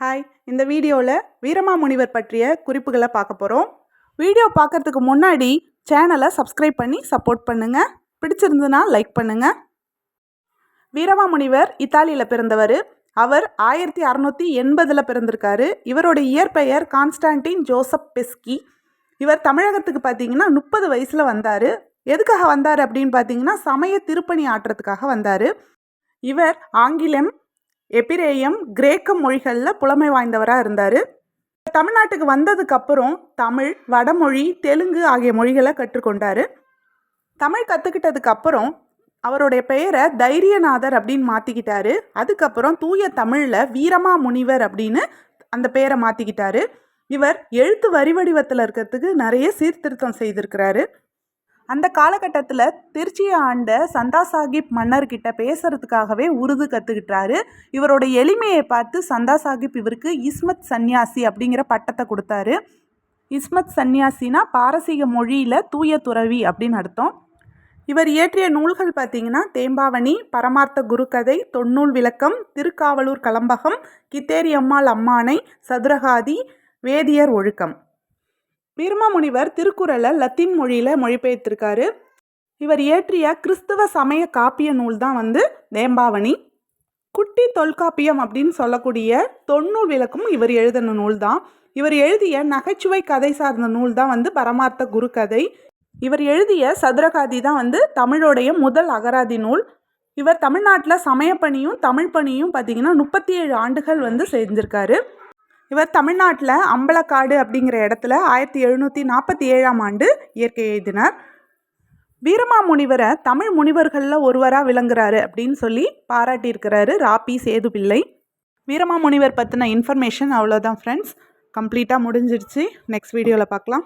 Hi இந்த வீடியோவில் வீரமாமுனிவர் பற்றிய குறிப்புகளை பார்க்க போகிறோம் வீடியோ பார்க்கறதுக்கு முன்னாடி சேனலை சப்ஸ்கிரைப் பண்ணி சப்போர்ட் பண்ணுங்கள் பிடிச்சிருந்துன்னா லைக் பண்ணுங்கள் வீரமாமுனிவர் இத்தாலியில் பிறந்தவர். அவர் ஆயிரத்தி அறநூற்றி எண்பதில் பிறந்திருக்காரு. இவரோட இயற்பெயர் கான்ஸ்டான்டின் ஜோசப் பெஸ்கி. இவர் தமிழகத்துக்கு பார்த்தீங்கன்னா முப்பது வயசில் வந்தார். எதுக்காக வந்தார் அப்படின்னு பார்த்தீங்கன்னா சமய திருப்பணி ஆற்றுறதுக்காக வந்தார். இவர் ஆங்கிலம் எபிரேயம் கிரேக்க மொழிகளில் புலமை வாய்ந்தவராக இருந்தார். தமிழ்நாட்டுக்கு வந்ததுக்கப்புறம் தமிழ் வடமொழி தெலுங்கு ஆகிய மொழிகளை கற்றுக்கொண்டார். தமிழ் கற்றுக்கிட்டதுக்கு அப்புறம் அவருடைய பெயரை தைரியநாதர் அப்படின்னு மாற்றிக்கிட்டாரு அதுக்கப்புறம் தூய தமிழில் வீரமா முனிவர் அப்படின்னு அந்த பெயரை மாற்றிக்கிட்டாரு இவர் எழுத்து வரி வடிவத்தில் இருக்கிறதுக்கு நிறைய சீர்திருத்தம் செய்திருக்கிறாரு. அந்த காலகட்டத்தில் திருச்சியை ஆண்ட சந்தா சாஹிப் மன்னர்கிட்ட பேசுறதுக்காகவே உருது கற்றுக்கிட்டாரு இவரோட எளிமையை பார்த்து சந்தா சாஹிப் இவருக்கு இஸ்மத் சந்நியாசி அப்படிங்கிற பட்டத்தை கொடுத்தாரு. இஸ்மத் சந்நியாசினா பாரசீக மொழியில் தூய துறவி அப்படின்னு அர்த்தம். இவர் இயற்றிய நூல்கள் பார்த்தீங்கன்னா தேம்பாவணி பரமார்த்த குருகதை தொன்னூல் விளக்கம் திருக்காவலூர் கலம்பகம் கித்தேரி அம்மாள் அம்மானை சதுரகாதி வேதியர் ஒழுக்கம். வீரமாமுனிவர் திருக்குறளை லத்தீன் மொழியில் மொழிபெயர்த்திருக்காரு. இவர் இயற்றிய கிறிஸ்துவ சமய காப்பிய நூல் தான் வந்து தேம்பாவணி குட்டி தொல்காப்பியம் அப்படின்னு சொல்லக்கூடிய தொன்னூல் விளக்கும் இவர் எழுதின நூல் தான். இவர் எழுதிய நகைச்சுவை கதை சார்ந்த நூல் தான் வந்து பரமார்த்த குருகதை இவர் எழுதிய சதுரகாதி தான் வந்து தமிழோடைய முதல் அகராதி நூல். இவர் தமிழ்நாட்டில் சமயப்பணியும் தமிழ் பணியும் பார்த்திங்கன்னா முப்பத்தி ஏழு ஆண்டுகள் வந்து செஞ்சுருக்காரு. இவர் தமிழ்நாட்டில் அம்பலக்காடு அப்படிங்கிற இடத்துல ஆயிரத்தி எழுநூற்றி நாற்பத்தி ஏழாம் ஆண்டு இயற்கை எழுதினார். வீரமாமுனிவரை தமிழ் முனிவர்களில் ஒருவராக விளங்குறாரு அப்படின்னு சொல்லி பாராட்டியிருக்கிறாரு ராபி சேதுபிள்ளை. வீரமாமுனிவர் பற்றின இன்ஃபர்மேஷன் அவ்வளோதான் ஃப்ரெண்ட்ஸ் கம்ப்ளீட்டாக முடிஞ்சிருச்சு நெக்ஸ்ட் வீடியோவில் பார்க்கலாம்.